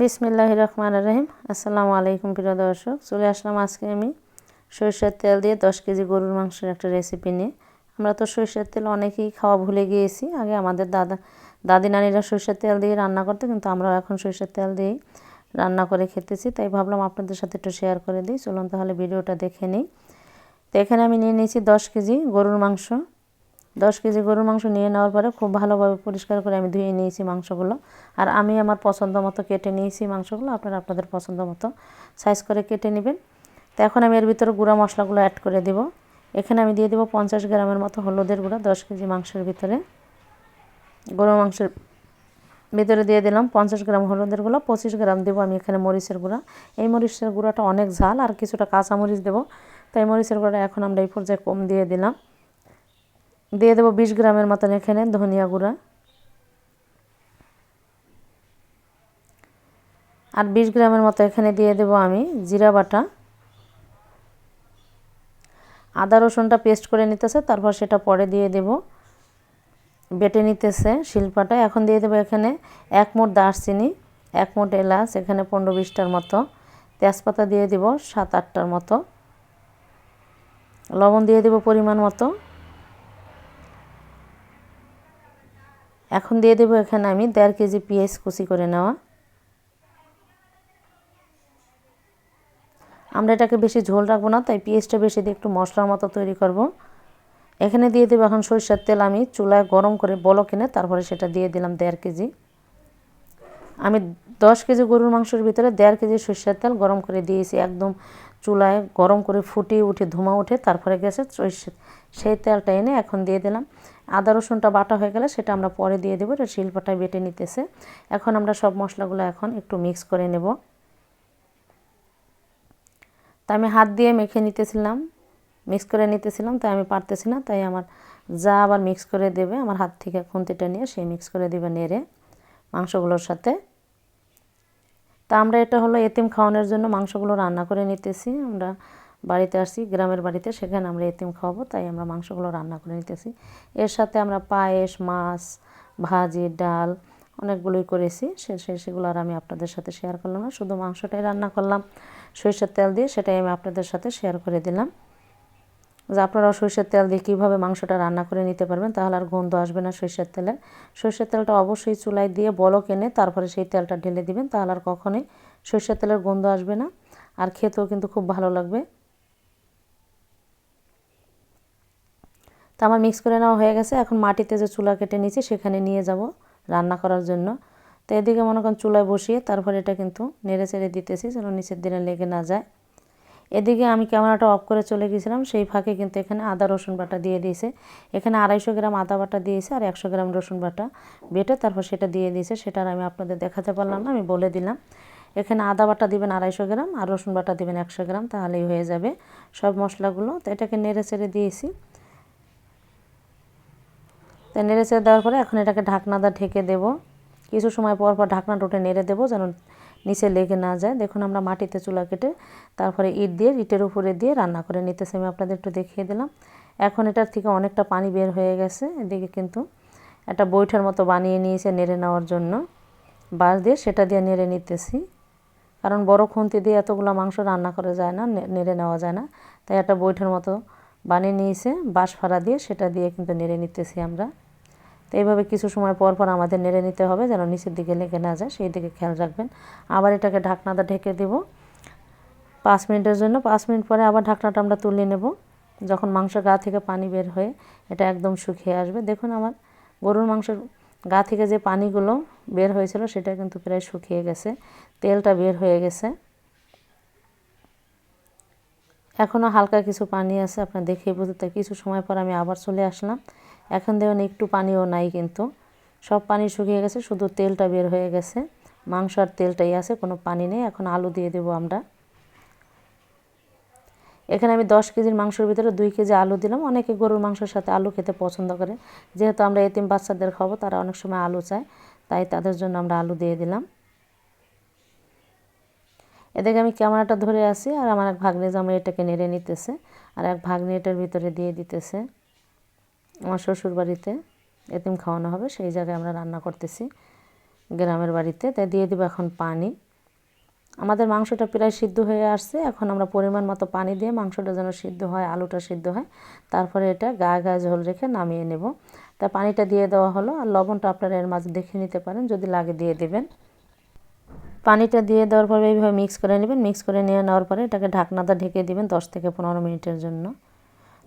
বিসমিল্লাহ রহমান রহিম। আসসালামু আলাইকুম, প্রিয় দর্শক। চলে আসলাম আজকে আমি সরিষার তেল দিয়ে দশ কেজি গরুর মাংসের একটা রেসিপি নিয়ে। আমরা তো সরিষার তেল অনেকেই খাওয়া ভুলে গিয়েছি। আগে আমাদের দাদা দাদি নানিরা সরিষার তেল দিয়ে রান্না করতো, কিন্তু আমরা এখন সরিষার তেল দিয়েই রান্না করে খেতেছি। তাই ভাবলাম আপনাদের সাথে একটু শেয়ার করে দিই। চলুন তাহলে ভিডিওটা দেখে নিই। তো এখানে আমি নিয়ে নিয়েছি দশ কেজি গরুর মাংস। দশ কেজি গরুর মাংস নিয়ে নেওয়ার পরে খুব ভালোভাবে পরিষ্কার করে আমি ধুয়ে নিয়েছি মাংসগুলো। আর আমি আমার পছন্দ মতো কেটে নিয়েছি মাংসগুলো, আপনারা আপনাদের পছন্দ মতো সাইজ করে কেটে নেবেন। তো এখন আমি এর ভিতরে গুঁড়া মশলাগুলো অ্যাড করে দেব। এখানে আমি দিয়ে দেবো পঞ্চাশ গ্রামের মতো হলুদের গুঁড়া, দশ কেজি মাংসের ভিতরে। গরুর মাংসের ভিতরে দিয়ে দিলাম পঞ্চাশ গ্রাম হলুদের গুঁড়া, পঁচিশ গ্রাম দেবো আমি এখানে মরিচের গুঁড়া। এই মরিচের গুঁড়াটা অনেক ঝাল আর কিছুটা কাঁচা মরিচ দেবো তাই মরিচের গুঁড়াটা এখন আমরা এই পর্যায়ে কম দিয়ে দিলাম। দিয়ে দেবো বিশ গ্রামের মতন এখানে ধনিয়া গুঁড়া। আর বিশ গ্রামের মতো এখানে দিয়ে দেবো আমি জিরা বাটা। আদা রসুনটা পেস্ট করে নিতেছে, তারপর সেটা পরে দিয়ে দেব। বেটে নিতেছে শিল্পাটা। এখন দিয়ে দেবো এখানে এক মোট দারচিনি, এক মোট এলাচ, এখানে পনেরো বিশটার মতো। তেজপাতা দিয়ে দেব সাত আটটার মতো। লবণ দিয়ে দেব পরিমাণ মতো। এখন দিয়ে দেবো এখানে আমি দেড় কেজি পেঁয়াজ কুচি করে নেওয়া আমরা এটাকে বেশি ঝোল রাখব না, তাই পেঁয়াজটা বেশি দিয়ে একটু মশলার মতো তৈরি করব। এখানে দিয়ে দেবো এখন সরিষার তেল আমি চুলায় গরম করে বলো কিনে তারপরে সেটা দিয়ে দিলাম দেড় কেজি আমি দশ কেজি গরুর মাংসের ভিতরে দেড় কেজি সরিষার তেল গরম করে দিয়েছি, একদম চুলায় গরম করে ফুটিয়ে উঠে ধোঁয়া উঠে তারপরে গেছে সেই তেলটা এনে এখন দিয়ে দিলাম। আদা, রসুনটা বাটা হয়ে গেলে সেটা আমরা পরে দিয়ে দেবো। এটা শিল্পটায় বেটে নিতেছে। এখন আমরা সব মশলাগুলো এখন একটু মিক্স করে নেব। তা আমি হাত দিয়ে মেখে নিতেছিলাম। মিক্স করে নিতেছিলাম, তাই আমি পারতেছি না। তাই আমার যা আবার মিক্স করে দেবে, আমার হাত থেকে খুন্তিটা নিয়ে সে মিক্স করে দেবে নেড়ে মাংসগুলোর সাথে। তা আমরা এটা হলো এতিম খাওয়ানোর জন্য মাংসগুলো রান্না করে নিতেছি। আমরা বাড়িতে আসছি, গ্রামের বাড়িতে, সেখানে আমরা এতিম খাওয়াবো, তাই আমরা মাংসগুলো রান্না করে নিতেছি। এর সাথে আমরা পায়েস, মাছ, ভাজি, ডাল অনেকগুলোই করেছি। সে সেগুলো আর আমি আপনাদের সাথে শেয়ার করলাম না। শুধু মাংসটাই রান্না করলাম। সরিষার তেল দিয়ে সেটাই আমি আপনাদের সাথে শেয়ার করে দিলাম। যে আপনারা সরিষার তেল দিয়ে কীভাবে মাংসটা রান্না করে নিতে পারবেন, তাহলে আর গন্ধ আসবে না সরিষার তেলের সরিষার তেলটা অবশ্যই চুলায় দিয়ে বলক এনে তারপরে সেই তেলটা ঢেলে দিবেন, তাহলে আর কখনোই সরিষার তেলের গন্ধ আসবে না। আর খেতেও কিন্তু খুব ভালো লাগবে। তো আমার মিক্স করে নেওয়া হয়ে গেছে। এখন মাটিতে যে চুলা কেটে নিয়েছি, সেখানে নিয়ে যাব রান্না করার জন্য। তো এদিকে মনে করেন চুলায় বসিয়ে তারপরে এটা কিন্তু নেড়ে চেড়ে দিতেছি, যেন নিচের দিনে লেগে না যায়। এদিকে আমি ক্যামেরাটা অফ করে চলে গেছিলাম, সেই ফাঁকে কিন্তু এখানে আদা, রসুন বাটা দিয়ে দিয়েছে। এখানে আড়াইশো গ্রাম আদা বাটা দিয়েছে আর একশো গ্রাম রসুন বাটা বেটে তারপর সেটা দিয়ে দিয়েছে। সেটা আর আমি আপনাদের দেখাতে পারলাম না, আমি বলে দিলাম। এখানে আদা বাটা দিবেন আড়াইশো গ্রাম আর রসুন বাটা দিবেন একশো গ্রাম, তাহলেই হয়ে যাবে সব মশলাগুলো। তো এটাকে নেড়ে চেড়ে দিয়েছি। তো নেড়ে চেড়ে দেওয়ার পরে এখন এটাকে ঢাকনা দা ঢেকে দেব। কিছু সময় পর পর ঢাকনা টোটে নেড়ে দেবো যেন নিচে লেগে না যায়। দেখুন আমরা মাটিতে চুলা কেটে তারপরে ইট দিয়ে ইটের উপরে দিয়ে রান্না করে নিতেছি। আমি আপনাদের একটু দেখিয়ে দিলাম। এখন এটার থেকে অনেকটা পানি বের হয়ে গেছে। এদিকে কিন্তু একটা বৈঠার মতো বানিয়ে নিয়েছে নেড়ে নেওয়ার জন্য। বাঁশ দিয়ে সেটা দিয়ে নেড়ে নিতেছি। কারণ বড় খুন্তি দিয়ে এতগুলো মাংস রান্না করা যায় না নেড়ে নেওয়া যায় না। তাই একটা বৈঠার মতো বানিয়ে নিয়েছে। বাঁশ ফাড়া দিয়ে সেটা দিয়ে কিন্তু নেড়ে নিতেছি আমরা। তো এইভাবে কিছু সময় পর পর আমাদের নেড়ে নিতে হবে যেন নিচের দিকে লেগে না যায়, সেই দিকে খেয়াল রাখবেন। আবার এটাকে ঢাকনাটা ঢেকে দেব। পাঁচ মিনিটের জন্য, পাঁচ মিনিট পরে আবার ঢাকনাটা আমরা তুলে নেব। যখন মাংস গা থেকে পানি বের হয়ে এটা একদম শুকিয়ে আসবে। দেখুন আমার গরুর মাংসের গা থেকে যে পানিগুলো বের হয়েছিল, সেটা কিন্তু প্রায় শুকিয়ে গেছে। তেলটা বের হয়ে গেছে। এখনও হালকা কিছু পানি আছে, আপনার দেখেই বুঝতে কিছু সময় পর আমি আবার চলে আসলাম। এখন দেখুন একটু পানিও নাই কিন্তু। সব পানি শুকিয়ে গেছে, শুধু তেলটা বের হয়ে গেছে। মাংস আর তেলটাই আছে, কোনো পানি নেই। এখন আলু দিয়ে দেবো আমরা। এখানে আমি দশ কেজির মাংসের ভিতরে দুই কেজি আলু দিলাম। অনেকে গরুর মাংসের সাথে আলু খেতে পছন্দ করে। যেহেতু আমরা এতিম বাচ্চাদের খাব, তারা অনেক সময় আলু চায়, তাই তাদের জন্য আমরা আলু দিয়ে দিলাম। এদিকে আমি ক্যামেরাটা ধরে আসি আর আমার এক ভাগ্নে জামাই এটাকে নেড়ে নিতেছে, আর এক ভাগ্নে এটার ভিতরে দিয়ে দিতেছে। আমার শ্বশুর বাড়িতে এতিম খাওয়ানো হবে, সেই জায়গায় আমরা রান্না করতেছি গ্রামের বাড়িতে। তাই দিয়ে দেবো এখন পানি। আমাদের মাংসটা প্রায় সিদ্ধ হয়ে আসছে, এখন আমরা পরিমাণ মতো পানি দিয়ে মাংসটা যেন সিদ্ধ হয়, আলুটা সিদ্ধ হয়, তারপরে এটা গায়ে গায়ে ঝোল রেখে নামিয়ে নেব। তা পানিটা দিয়ে দেওয়া হলো, আর লবণটা আপনারা এর মাঝে দেখে নিতে পারেন, যদি লাগে দিয়ে দেবেন। পানিটা দিয়ে দেওয়ার পরে এইভাবে মিক্স করে নেবেন। মিক্স করে নিয়ে নেওয়ার পরে এটাকে ঢাকনাটা ঢেকে দিবেন দশ থেকে পনেরো মিনিটের জন্য।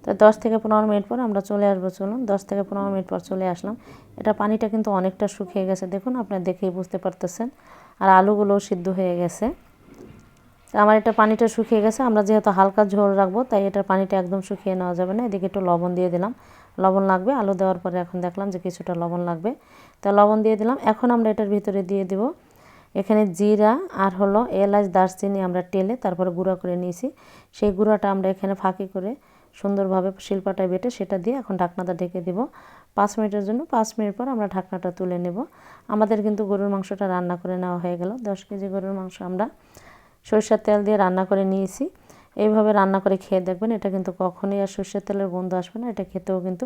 তো দশ থেকে পনেরো মিনিট পর আমরা চলে আসব, চলুন। দশ থেকে পনেরো মিনিট পর চলে আসলাম। এটা পানিটা কিন্তু অনেকটা শুকিয়ে গেছে। দেখুন, আপনারা দেখেই বুঝতে পারতেছেন। আর আলুগুলোও সিদ্ধ হয়ে গেছে। আমার এটা পানিটা শুকিয়ে গেছে। আমরা যেহেতু হালকা ঝোল রাখব, তাই এটার পানিটা একদম শুকিয়ে নেওয়া যাবে না। এদিকে একটু লবণ দিয়ে দিলাম। লবণ লাগবে। আলু দেওয়ার পরে এখন দেখলাম যে কিছুটা লবণ লাগবে। তা লবণ দিয়ে দিলাম। এখন আমরা এটার ভিতরে দিয়ে দিব। এখানে জিরা আর হলো এলাচ, দারচিনি আমরা টেলে তারপরে গুঁড়া করে নিয়েছি। সেই গুঁড়াটা আমরা এখানে ফাঁকি করে সুন্দরভাবে শিল্পাটায় বেটে সেটা দিয়ে এখন ঢাকনাটা ঢেকে দিব। পাঁচ মিনিটের জন্য, পাঁচ মিনিট পর আমরা ঢাকনাটা তুলে নেব। আমাদের কিন্তু গরুর মাংসটা রান্না করে নেওয়া হয়ে গেল। দশ কেজি গরুর মাংস আমরা সরষের তেল দিয়ে রান্না করে নিয়েছি। এইভাবে রান্না করে খেয়ে দেখবেন এটা কিন্তু কখনোই আর সরষের তেলের গন্ধ আসবে না, এটা খেতেও কিন্তু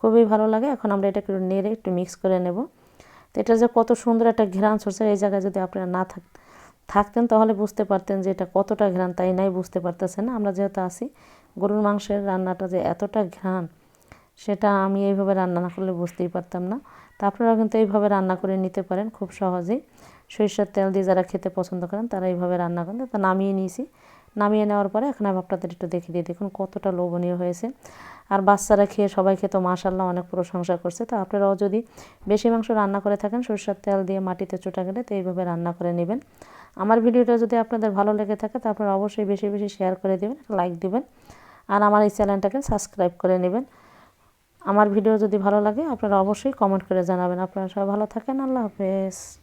খুবই ভালো লাগে। এখন আমরা এটা একটু নেড়ে একটু মিক্স করে নেব। তো এটা যে কত সুন্দর একটা ঘ্রাণ সরষের, এই জায়গায় যদি আপনারা না থাক, থাকতেন তাহলে বুঝতে পারতেন যে এটা কতটা ঘ্রাণ, তাই নাই বুঝতে পারতেছেন না। আমরা যেহেতু আসি গরুর মাংসের রান্নাটা যে এতটা ঘ্রাণ, সেটা আমি এইভাবে রান্না না করলে বুঝতেই পারতাম না। তা আপনারা কিন্তু এইভাবে রান্না করে নিতে পারেন খুব সহজেই। সরিষার তেল দিয়ে যারা খেতে পছন্দ করেন, তারা এইভাবে রান্না করেন। তা নামিয়ে নিয়েছি। নামিয়ে নেওয়ার পরে এখন আমি আপনাদের একটু দেখে দিয়ে দেখুন কতটা লোভনীয় হয়েছে। আর বাচ্চারা খেয়ে, সবাই খেতে মাশাল্লাহ অনেক প্রশংসা করছে। তো আপনারাও যদি বেশি মাংস রান্না করে থাকেন, সরিষার তেল দিয়ে মাটিতে চোটা গেলে তো এইভাবে রান্না করে নেবেন। আমার ভিডিওটা যদি আপনাদের ভালো লেগে থাকে, তো আপনারা অবশ্যই বেশি বেশি শেয়ার করে দেবেন লাইক দিবেন। আর আমার এই চ্যানেলটাকে সাবস্ক্রাইব করে নেবেন। আমার ভিডিও যদি ভালো লাগে আপনারা অবশ্যই কমেন্ট করে জানাবেন। আপনারা সবাই ভালো থাকেন। আল্লাহ হাফেজ।